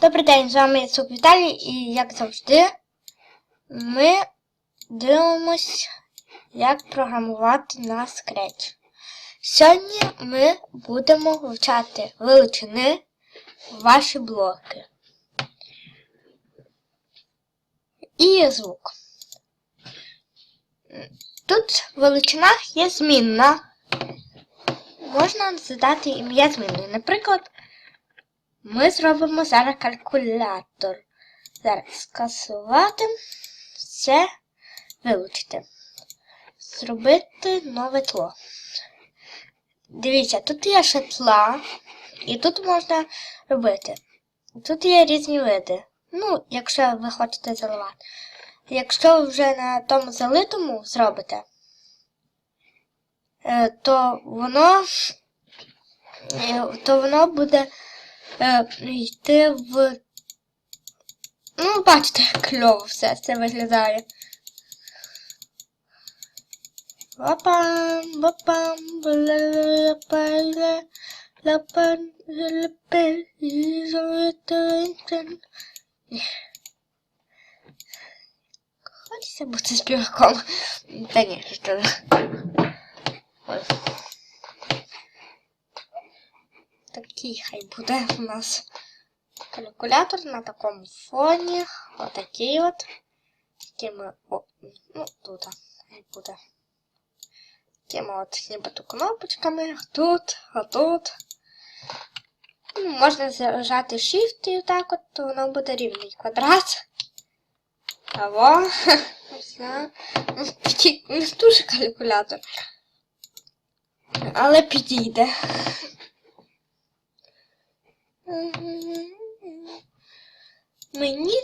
Добрий день, з вами Яцук Віталій і як завжди ми дивимось, як програмувати на Scratch. Сьогодні ми будемо вивчати величини ваші блоки. І звук. Тут величина є змінна. Можна задати ім'я змінної. Наприклад, ми зробимо зараз калькулятор. Зараз скасувати, все вилучити. Зробити нове тло. Дивіться, тут є ще тла, і тут можна робити. Тут є різні види. Ну, якщо ви хочете заливати. Якщо ви вже на тому залитому зробите, е, то воно, е, то воно буде йти в. Ну, бачите, як кльово все це виглядає. Лапам, лапам, лапам, лапам, лапам, Хочеться бути співаком. Та ні, що. Ой. Такий хай буде у нас калькулятор на такому фоні. Отакий от. Такими о, ну, тут хай буде. Такими от нібито кнопочками. Тут, а тут. Ну, можна зажати Shift і отак от, то воно буде рівний квадрат. Або. Не дуже калькулятор. Але підійде. Мені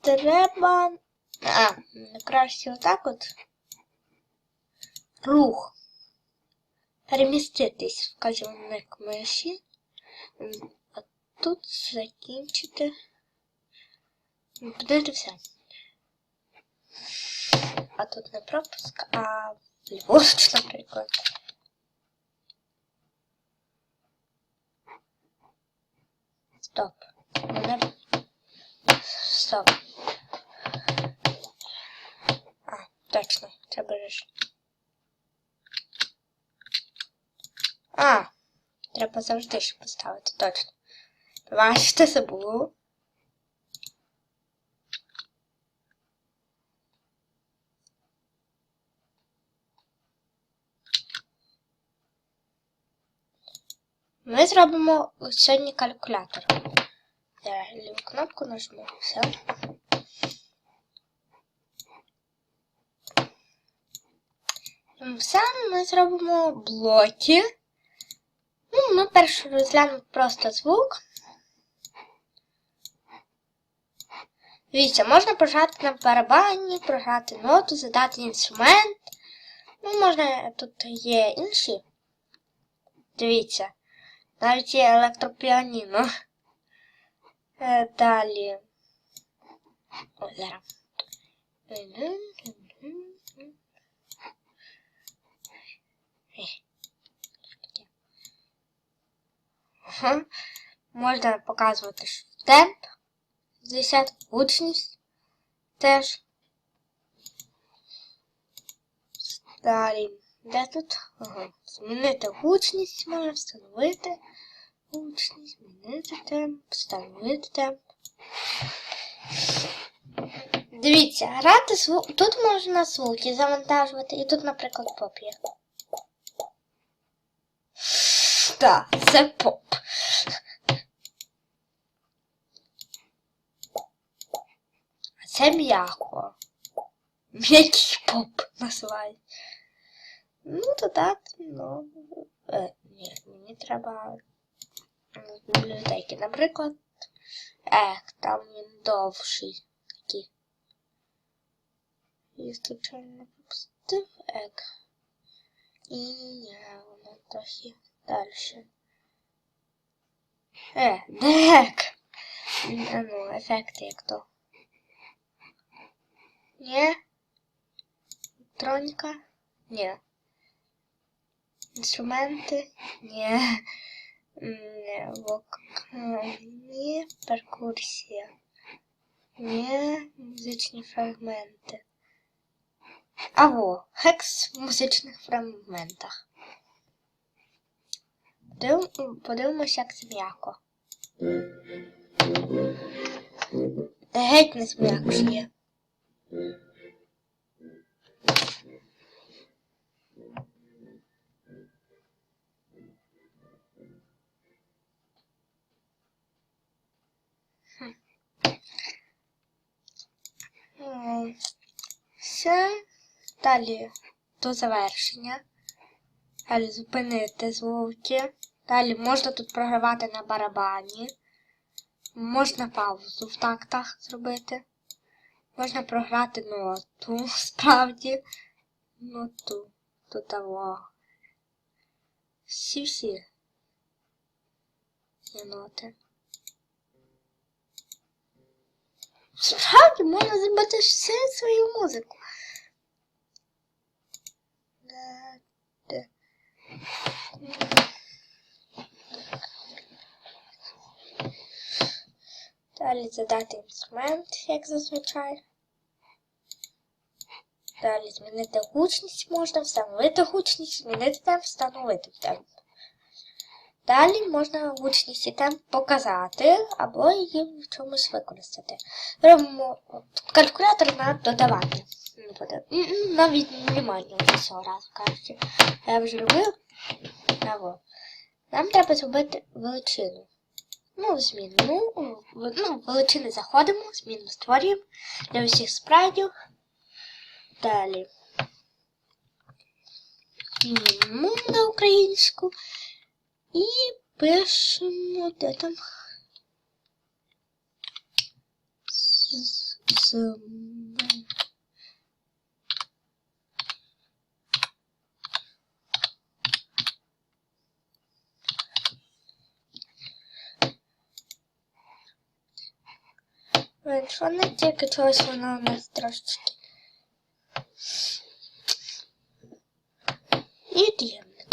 треба. А, краще отак от. Рух. Переміститись в вказівник миші. А тут закінчити. Буде все. А тут не пропуск, а ліворуч, наприклад. Стоп. Мене... Стоп. А, точно, треба ж. А, треба завжди ще поставити, точно. Бачите, забув. Ми зробимо сьогодні калькулятор. Я ліву кнопку нажму. Все. Все, ми зробимо блоки. Ну, Ми перше розглянемо просто звук. Дивіться, можна прожати на барабані, програти ноту, задати інструмент. Ну, можна, тут є інші. Дивіться. Навіть є електропіаніно. Е, Далі. О, зараз. Можна показувати темп. 10 гучність теж. Далі. Де тут? Ага. Змінити гучність можна встановити. Гучність, змінити темп, встановити темп. Дивіться, грати звук. Тут можна звуки завантажувати. І тут, наприклад, поп є. Так, це поп. А це м'яко. М'який поп називають. Ну, то так, ну. Е, ні, мені треба бібліотеки. Наприклад, ех, там він довший такий. І случайно пропустив ек. І ні, воно трохи далі. Е, де ек? Е, ну, ефекти як то. Ні? Електроніка? Ні. Інструменти? Ні. Вокальні перкурсія. Ні, музичні фрагменти. Або хекс в музичних фрагментах. Подив- Подивимось, як це м'яко. Геть не зм'якшує. М, Все. Далі до завершення. Далі зупинити звуки. Далі можна тут програвати на барабані. Можна паузу в тактах зробити. Можна програти ноту, справді. Ноту. Тут того. Всі-всі. Ноти. Справді можна зробити всю свою музику. Да, да. Далі задати інструмент, як зазвичай. Далі змінити гучність можна, встановити гучність, змінити темп, встановити темп. Далі можна гучність і темп показати або її в чомусь використати. Робимо калькулятор на додавання. Не буде- м, м, На віднімання з цього разу кажучи. Я вже робив. Або. Нам треба зробити величину. Ну, зміну. Ну, ну, величини заходимо, зміну створюємо для усіх спрайдів. Далі. Мінімум на українську. І пишемо, де там. З- з- Менше не тільки чогось воно у нас трошечки. І діємник.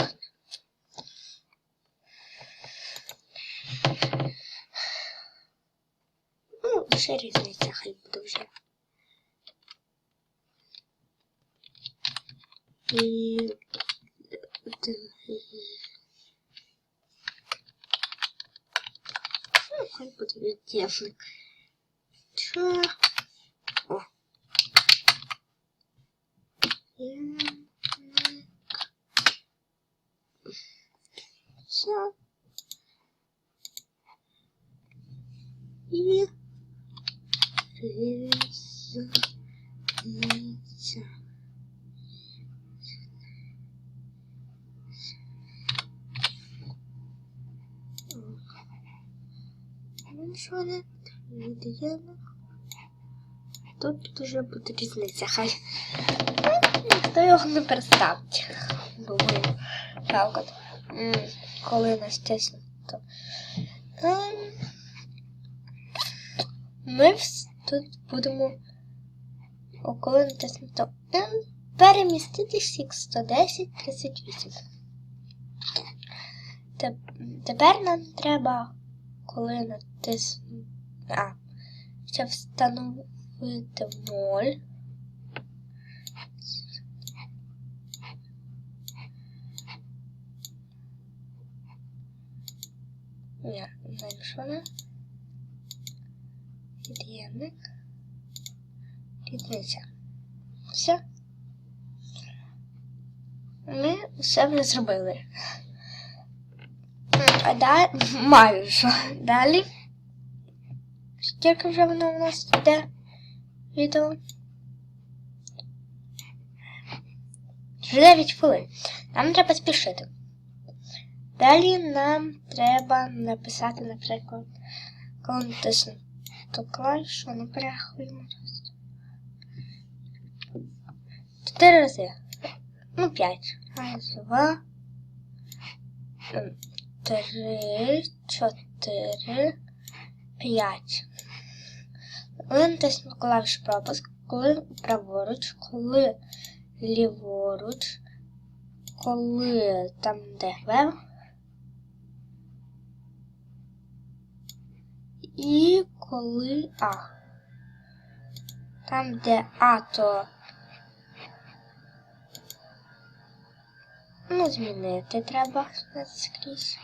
Ну, ще різниця хай буде вже. І... Ну, хай буде віддєвник. Чо? О. Все. І різниця. Ну що не від'ємно. Тут дуже буде різниця, хай. Ніхто його не переставить. Так от. Коли настисну, то. Ем, Ми тут будемо. Коли натиснути М, перемістити всіх 110 38. Тепер нам треба, коли натиснути. А, ще встановити 0. Ні, зменшено. Від'ємник. Різниця. Все. Ми все вже зробили. А далі майже. Далі. Скільки вже воно у нас йде відео? Вже 9 хвилин. Нам треба спішити. Далі нам треба написати, наприклад, коли натиснемо ту клавішу, ну перерахуємо. Чотири рази. Ну, п'ять. Раз, два, три, чотири, п'ять. Коли натиснемо клавішу пропуск, коли праворуч, коли ліворуч, коли там де веб, І коли А. Там, де А, то. Ну, змінити треба скрізь.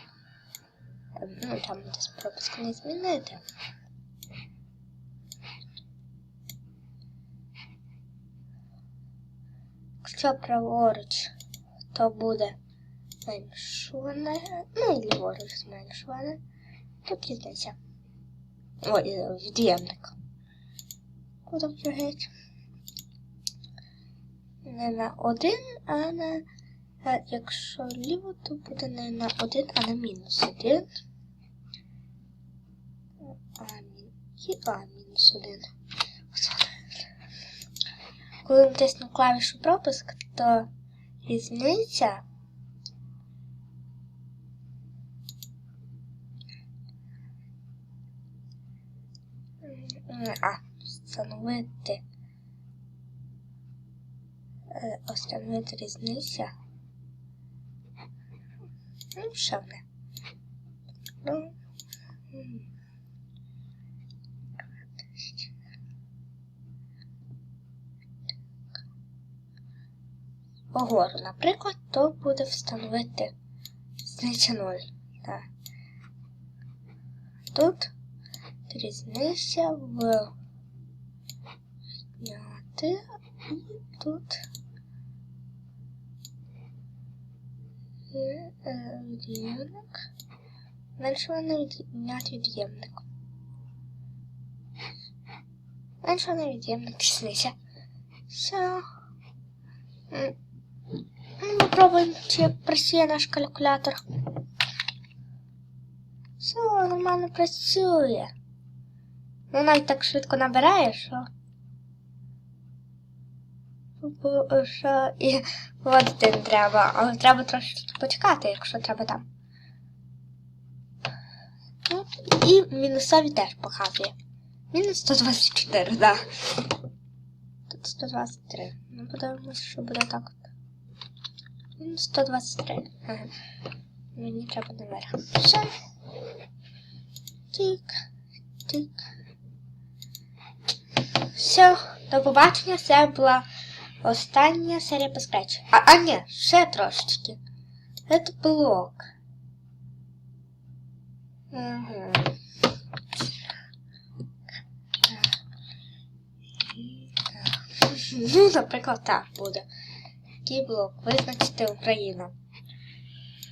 Ну, там десь пропуск не змінити. Якщо праворуч, то буде зменшуване, ну і ліворуч зменшуване. Тут різниця. Ой, е, від'ємник. Куди вже? Не на один, а на. а Якщо ліво, то буде не на один, а на мінус один. А, і А мінус один. Коли натисну клавішу пропуск, то різниця А, встановити. Е, Встановити різниця. Ну, що не. Ну. м. Вгору, наприклад, то буде встановити різниця 0. Так. Тут різниця в зняти і тут е, від'ємник. Меншуваний відняти від'ємник. Меншуваний від'ємник різниця. Все. Ну, Ми пробуємо, чи працює наш калькулятор. Все, нормально працює. Ну, навіть так швидко набирає, що. Що і вводити не треба, але треба трошки почекати, якщо треба там. Ну, і мінусові теж показує. Мінус 124, так. Да. Тут 123. Ну, подивимося, що буде так. От. 123. Ага. Мені треба наверх. Все. Тік, тік. Все, до побачення. Це була остання серія по скретчу. А, а ні, ще трошечки. Це блок. Угу. Ну, наприклад, так буде. Такий блок. Визначити Україну.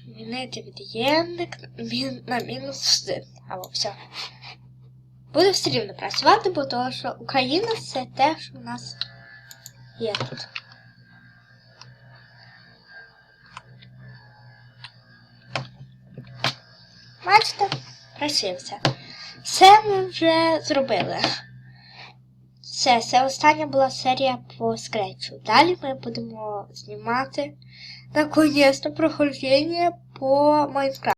Змінити від'ємник на мінус 1. Або все. Буде все рівно працювати, бо того, що Україна це те, що в нас є тут. Бачите, працює все. Все ми вже зробили. Все, це остання була серія по скретчу. Далі ми будемо знімати наконец-то прохождення по Майнкрафту.